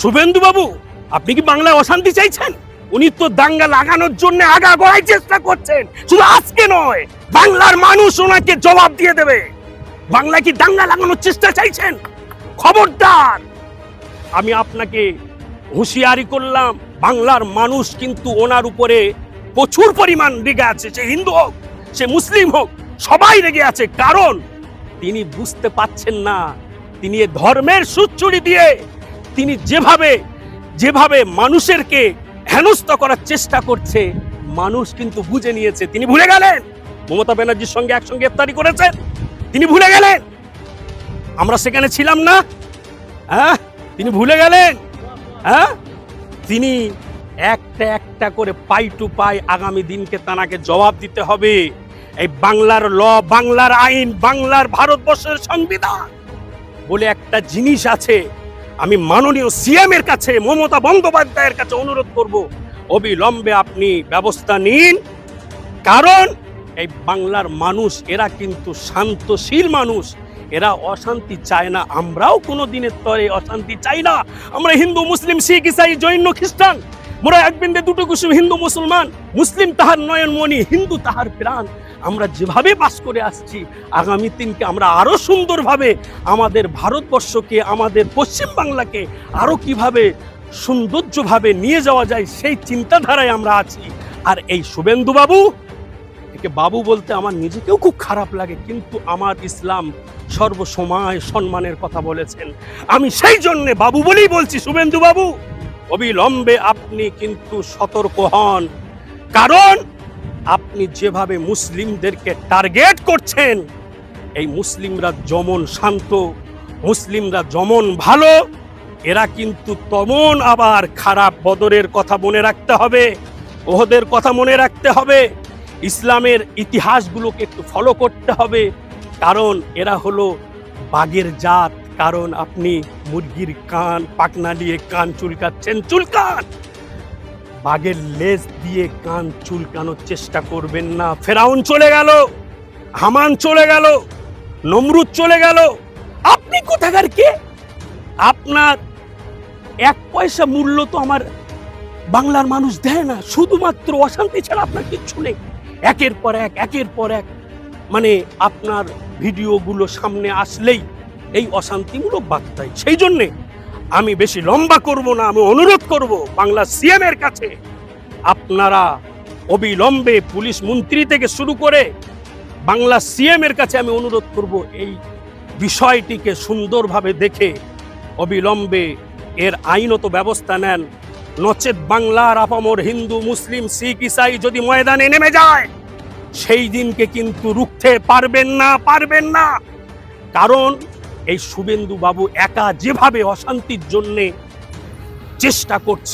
শুভেন্দু বাবু আপনি কি বাংলায় অশান্তি চাইছেন? উনি তো দাঙ্গা লাগানোর জন্য আগা গড়াই চেষ্টা করছেন। শুধু আজকে নয়, বাংলার মানুষ ওনাকে জবাব দিয়ে দেবে। বাংলায় কি দাঙ্গা লাগানোর চেষ্টা চাইছেন? খবরদার! আমি আপনাকে হুঁশিয়ারি করলাম, বাংলার মানুষ কিন্তু ওনার উপরে প্রচুর পরিমাণ রেগে আছে। সে হিন্দু হোক, সে মুসলিম হোক, সবাই রেগে আছে। কারণ তিনি বুঝতে পাচ্ছেন না, তিনি ধর্মের সুচ্চুরি দিয়ে তিনি যেভাবে যেভাবে মানুষেরকে হেনস্থ করার চেষ্টা করছে, মানুষ কিন্তু বুঝে নিয়েছে। তিনি ভুলে গেলেন। মমতা ব্যানার্জির সঙ্গে একসঙ্গে ইফতারি করেছেন। তিনি ভুলে গেলেন। আমরা সেখানে ছিলাম না। হ্যাঁ? তিনি ভুলে গেলেন। হ্যাঁ? তিনি একটা একটা করে পাই টু পাই আগামী দিনকে তানাকে জবাব দিতে হবে। এই বাংলার ল, বাংলার আইন, বাংলার ভারতবর্ষের সংবিধান বলে একটা জিনিস আছে। আমি মাননীয় সিএম এর কাছে, মমতা বন্দ্যোপাধ্যায়ের কাছে অনুরোধ করব, অবিলম্বে আপনি ব্যবস্থা নিন। কারণ এই বাংলার মানুষ, এরা কিন্তু শান্তশীল মানুষ। এরা অশান্তি চায় না। আমরাও কোনো দিনের তরে অশান্তি চাই না। আমরা হিন্দু, মুসলিম, শিখ, ইসাই, জৈন, খ্রিস্টান। মোরা এক বিন্দে দুটো কুসুম হিন্দু, মুসলমান। মুসলিম তাহার নয়নমণি, হিন্দু তাহার প্রাণ। আমরা যেভাবে বাস করে আসছি, আগামী দিনকে আমরা আরও সুন্দরভাবে আমাদের ভারতবর্ষকে, আমাদের পশ্চিম বাংলাকে আরও কীভাবে সৌন্দর্যভাবে নিয়ে যাওয়া যায় সেই চিন্তাধারায় আমরা আছি। আর এই শুভেন্দু বাবু একে বাবু বলতে আমার নিজেকেও খুব খারাপ লাগে, কিন্তু আমার ইসলাম সর্বসময় সম্মানের কথা বলেছেন। আমি সেই জন্যে বাবু বলেই বলছি শুভেন্দু বাবু অবিলম্বে আপনি কিন্তু সতর্ক হন। কারণ আপনি যেভাবে মুসলিমদেরকে টার্গেট করছেন, এই মুসলিমরা যমন শান্ত, মুসলিমরা যমন ভালো, এরা কিন্তু তমন আবার খারাপ বদরের কথা মনে রাখতে হবে, ওহদের কথা মনে রাখতে হবে, ইসলামের ইতিহাসগুলোকে একটু ফলো করতে হবে, কারণ এরা হলো বাঘের জাত, কারণ আপনি মুরগির কান পাকনা দিয়ে কান চুলকাচ্ছেন, চুলকান! বাঘের লেজ দিয়ে কান চুলকানোর চেষ্টা করবেন না। ফেরাউন চলে গেল, হামান চলে গেল, নমরুদ চলে গেল। আপনি কোথাকার কে? আপনার এক পয়সা মূল্য তো আমার বাংলার মানুষ দেয় না। শুধুমাত্র অশান্তি ছাড়া আপনার কিচ্ছু নেই। একের পর এক, একের পর এক মানে আপনার ভিডিওগুলো সামনে আসলেই এই অশান্তিমূলক বার্তায়। সেই জন্যে আমি বেশি লম্বা করব না, আমি অনুরোধ করব বাংলা সিএম এর কাছে, আপনারা অবিলম্বে পুলিশ মন্ত্রী থেকে শুরু করে বাংলা সিএম এর কাছে আমি অনুরোধ করব এই বিষয়টিকে সুন্দরভাবে দেখে অবিলম্বে এর আইনত ব্যবস্থা নেন। নচেত বাংলার আপামর হিন্দু, মুসলিম, শিখ, ইসাই যদি ময়দানে নেমে যায়, সেই দিনকে কিন্তু রুখতে পারবেন না পারবেন না। কারণ এই শুভেন্দু বাবু একা যেভাবে অশান্তির জন্যে চেষ্টা করছে